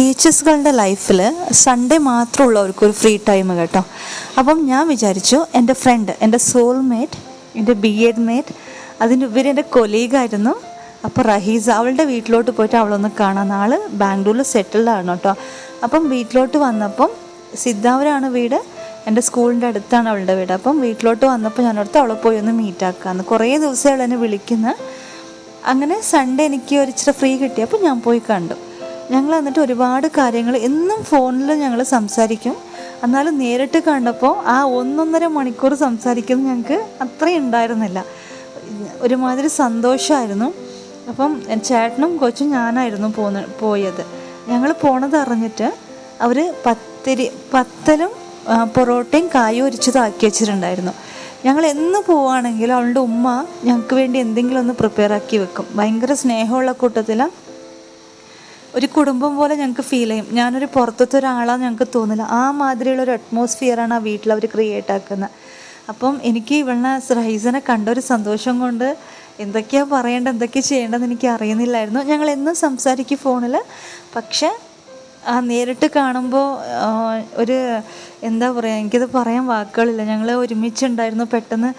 ടീച്ചേഴ്സുകളുടെ ലൈഫിൽ സൺഡേ മാത്രമുള്ളവർക്ക് ഒരു free time കേട്ടോ. അപ്പം ഞാൻ വിചാരിച്ചു എന്റെ ഫ്രണ്ട് എന്റെ സോൾമേറ്റ് എന്റെ ബി എഡ് മേറ്റ് അതിന്റെ ഉപരി എന്റെ കൊലീഗായിരുന്നു അപ്പോൾ റഹീസ അവളുടെ വീട്ടിലോട്ട് പോയിട്ട് അവളൊന്ന് കാണാൻ ആൾ ബാംഗ്ലൂരിൽ സെറ്റിൽഡ് ആണ് കേട്ടോ. അപ്പം വീട്ടിലോട്ട് വന്നപ്പം സിദ്ധാവരാണ് വീട് എന്റെ സ്കൂളിന്റെ അടുത്താണ് അവളുടെ വീട്. അപ്പം വീട്ടിലോട്ട് വന്നപ്പോൾ ഞാനോർത്ത് അവളെ പോയി ഒന്ന് മീറ്റ് ആക്കാമെന്ന് കുറേ ദിവസം അവൾ എന്നെ വിളിക്കുന്ന. അങ്ങനെ സൺഡേ എനിക്ക് ഒരു ഇച്ചിരി ഫ്രീ കിട്ടിയപ്പോൾ ഞാൻ പോയി കണ്ടു. ഞങ്ങൾ എന്നിട്ട് ഒരുപാട് കാര്യങ്ങൾ എന്നും ഫോണിൽ ഞങ്ങൾ സംസാരിക്കും. എന്നാലും നേരിട്ട് കണ്ടപ്പോൾ ആ ഒന്നൊന്നര മണിക്കൂർ സംസാരിക്കുന്നത് ഞങ്ങൾക്ക് അത്രയും ഉണ്ടായിരുന്നില്ല. ഒരുമാതിരി സന്തോഷമായിരുന്നു. അപ്പം ചേട്ടനും കൊച്ചും ഞാനായിരുന്നു പോന്ന് പോയത്. ഞങ്ങൾ പോണത് അറിഞ്ഞിട്ട് അവർ പത്തിരി പത്തലും പൊറോട്ടയും കായും ഒരിച്ചതാക്കി വെച്ചിട്ടുണ്ടായിരുന്നു. ഞങ്ങൾ എന്ന് പോവുകയാണെങ്കിൽ അവളുടെ ഉമ്മ ഞങ്ങൾക്ക് വേണ്ടി എന്തെങ്കിലും ഒന്ന് പ്രിപ്പയർ ആക്കി വെക്കും. ഭയങ്കര സ്നേഹമുള്ള കൂട്ടത്തിൽ ഒരു കുടുംബം പോലെ ഞങ്ങൾക്ക് ഫീൽ ചെയ്യും. ഞാനൊരു പുറത്തത്തെ ഒരാളാണ് ഞങ്ങൾക്ക് തോന്നില്ല. ആ മാതിരിയുള്ള ഒരു അറ്റ്മോസ്ഫിയറാണ് ആ വീട്ടിൽ അവർ ക്രിയേറ്റ് ആക്കുന്നത് അപ്പം എനിക്ക് ഇവളെ സ്രൈസനെ കണ്ട ഒരു സന്തോഷം കൊണ്ട് എന്തൊക്കെയാണ് പറയേണ്ടത് എന്തൊക്കെയാണ് ചെയ്യേണ്ടതെന്ന് എനിക്ക് അറിയുന്നില്ലായിരുന്നു. ഞങ്ങൾ എന്നും സംസാരിക്കും ഫോണിൽ പക്ഷേ ആ നേരിട്ട് കാണുമ്പോൾ ഒരു എന്താ പറയുക എനിക്കത് പറയാൻ വാക്കുകളില്ല. ഞങ്ങൾ ഒരുമിച്ചുണ്ടായിരുന്നു പെട്ടെന്ന്.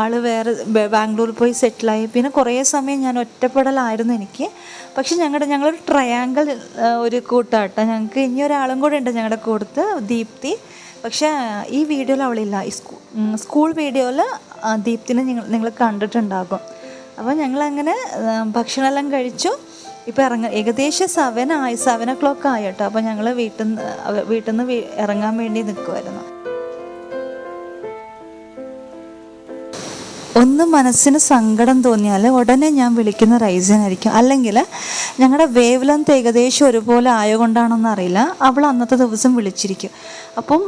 ആൾ വേറെ ബാംഗ്ലൂരിൽ പോയി സെറ്റിലായി. പിന്നെ കുറേ സമയം ഞാൻ ഒറ്റപ്പെടലായിരുന്നു എനിക്ക്. പക്ഷെ ഞങ്ങളുടെ ഞങ്ങളൊരു ട്രയാങ്കിൾ ഒരു കൂട്ടാട്ട. ഞങ്ങൾക്ക് ഇനി ഒരാളും കൂടെ ഉണ്ട് ഞങ്ങളുടെ കൂട്ടത്ത് ദീപ്തി. പക്ഷേ ഈ വീഡിയോയിൽ അവളില്ല. സ്കൂൾ വീഡിയോയിൽ ദീപ്തിനെ നിങ്ങൾ നിങ്ങൾ കണ്ടിട്ടുണ്ടാകും. അപ്പോൾ ഞങ്ങളങ്ങനെ ഭക്ഷണമെല്ലാം കഴിച്ചു. ഇപ്പോൾ ഇറങ്ങ ഏകദേശം സെവൻ ആയി സെവൻ ഒ ക്ലോക്ക് ആയി കേട്ടോ. അപ്പോൾ ഞങ്ങൾ വീട്ടിൽ നിന്ന് വീട്ടിൽ നിന്ന് ഇറങ്ങാൻ വേണ്ടി നിൽക്കുമായിരുന്നു ഒന്ന് മനസ്സിന് സങ്കടം തോന്നിയാൽ ഉടനെ ഞാൻ വിളിക്കുന്ന റൈസനായിരിക്കും. അല്ലെങ്കിൽ ഞങ്ങളുടെ വേവ് ലെങ്ത് ഏകദേശം ഒരുപോലെ ആയതുകൊണ്ടാണെന്ന് അറിയില്ല. അവൾ അന്നത്തെ ദിവസം വിളിച്ചിരിക്കും. അപ്പം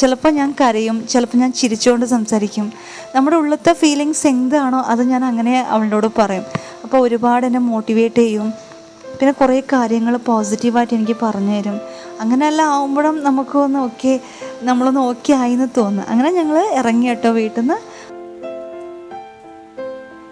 ചിലപ്പോൾ ഞാൻ കരയും ചിലപ്പോൾ ഞാൻ ചിരിച്ചുകൊണ്ട് സംസാരിക്കും. നമ്മുടെ ഉള്ളത്തെ ഫീലിങ്സ് എന്താണോ അത് ഞാൻ അങ്ങനെ അവളോട് പറയും. അപ്പോൾ ഒരുപാട് എന്നെ മോട്ടിവേറ്റ് ചെയ്യും. പിന്നെ കുറേ കാര്യങ്ങൾ പോസിറ്റീവായിട്ട് എനിക്ക് പറഞ്ഞു തരും. അങ്ങനെയെല്ലാം ആകുമ്പോഴും നമുക്കൊന്ന് ഓക്കെ നമ്മളൊന്ന് ഓക്കെ ആയി എന്ന് തോന്നുന്നു അങ്ങനെ ഞങ്ങൾ ഇറങ്ങി കേട്ടോ വീട്ടിൽ നിന്ന്